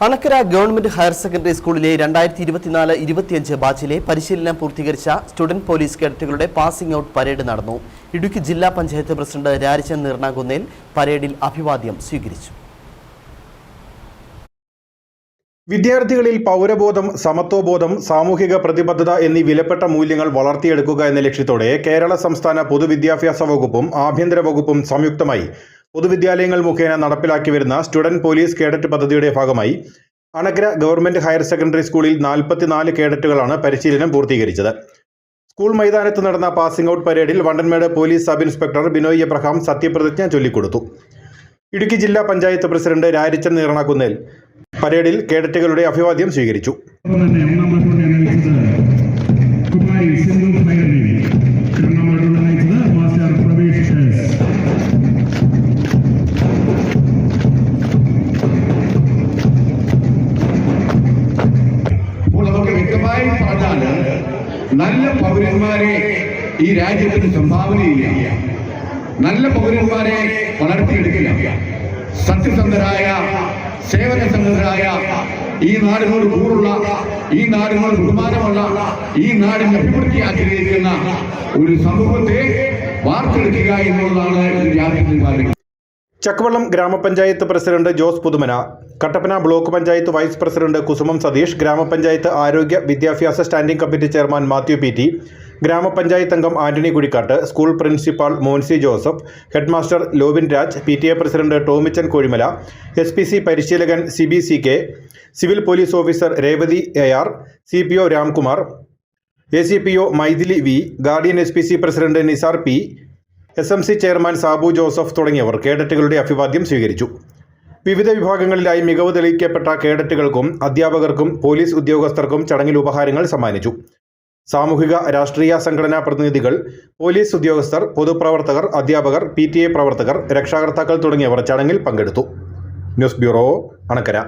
Anakkara government higher secondary സ്കൂളിലെ രണ്ടായിരത്തി ഇരുപത്തിനാല് ഇരുപത്തിയഞ്ച് ബാച്ചിലെ പരിശീലനം പൂർത്തീകരിച്ച സ്റ്റുഡന്റ് പോലീസ് കേഡറ്റുകളുടെ പാസിംഗ് ഔട്ട് പരേഡ് നടന്നു. ഇടുക്കി ജില്ലാ പഞ്ചായത്ത് പ്രസിഡന്റ് രാജചന്ദ് നിർണാകുന്നേൽ പരേഡിൽ അഭിവാദ്യം സ്വീകരിച്ചു. വിദ്യാർത്ഥികളിൽ പൗരബോധം സമത്വബോധം സാമൂഹിക പ്രതിബദ്ധത എന്നീ വിലപ്പെട്ട മൂല്യങ്ങൾ വളർത്തിയെടുക്കുക എന്ന ലക്ഷ്യത്തോടെ കേരള സംസ്ഥാന പൊതുവിദ്യാഭ്യാസ വകുപ്പും ആഭ്യന്തര വകുപ്പും സംയുക്തമായി പൊതുവിദ്യാലയങ്ങൾ മുഖേന നടപ്പിലാക്കി വരുന്ന സ്റ്റുഡന്റ് പോലീസ് കേഡറ്റ് പദ്ധതിയുടെ ഭാഗമായി അണഗ്ര ഗവൺമെന്റ് ഹയർ സെക്കൻഡറി സ്കൂളിൽ നാൽപ്പത്തിനാല് കേഡറ്റുകളാണ് പരിശീലനം പൂർത്തീകരിച്ചത്. സ്കൂൾ മൈതാനത്ത് നടന്ന പാസിംഗ് ഔട്ട് പരേഡിൽ Vandanmedu police sub inspector Binoy Abraham സത്യപ്രതിജ്ഞ ചൊല്ലിക്കൊടുത്തു. ഇടുക്കി ജില്ലാ പഞ്ചായത്ത് പ്രസിഡന്റ് രാരിച്ചൻ നീറണക്കുന്നേൽ പരേഡിൽ കേഡറ്റുകളുടെ അഭിവാദ്യം സ്വീകരിച്ചു. വ്യക്തമായി പറഞ്ഞാൽ നല്ല പൗരന്മാരെ ഈ രാജ്യത്തിന് സംഭാവന ചെയ്യുക നല്ല പൗരന്മാരെ വളർത്തിയെടുക്കില്ല. സത്യസന്ധരായ സേവനസന്ധരായ ഈ നാടിനോട് കൂറുള്ള ഈ നാടിനോട് ബഹുമാനമുള്ള ഈ നാടിന്റെ അഭിവൃദ്ധി ആഗ്രഹിക്കുന്ന ഒരു സമൂഹത്തെ വാർത്തെടുക്കുക എന്നുള്ളതാണ് ഈ രാജ്യത്തിന് സാധിക്കുന്നത് ചക്കുവള്ളം ഗ്രാമപഞ്ചായത്ത് president Jose Puthumana Kattappana block panchayat vice president Kusumam Satheesh ഗ്രാമപഞ്ചായത്ത് ആരോഗ്യ വിദ്യാഭ്യാസ standing committee chairman Mathew P T ഗ്രാമപഞ്ചായത്ത് അംഗം Antony Kuzhikkattu school principal Monsy Joseph headmaster Lobin Raj P T A president Tomichan Kozhimala S P C പരിശീലകൻ C B C K civil police officer Revathi A R C P O Ramkumar A C P O Mythili V guardian S P C president Nisar P S M C chairman Sabu Joseph തുടങ്ങിയവർ കേഡറ്റുകളുടെ അഭിവാദ്യം സ്വീകരിച്ചു. വിവിധ വിഭാഗങ്ങളിലായി മികവ് തെളിയിക്കപ്പെട്ട കേഡറ്റുകൾക്കും അധ്യാപകർക്കും police ഉദ്യോഗസ്ഥർക്കും ചടങ്ങിൽ ഉപഹാരങ്ങൾ സമ്മാനിച്ചു. സാമൂഹിക രാഷ്ട്രീയ സംഘടനാ പ്രതിനിധികൾ പോലീസ് ഉദ്യോഗസ്ഥർ പൊതുപ്രവർത്തകർ അധ്യാപകർ പി പ്രവർത്തകർ രക്ഷാകർത്താക്കൾ തുടങ്ങിയവർ ചടങ്ങിൽ പങ്കെടുത്തു. News bureau Anakkara.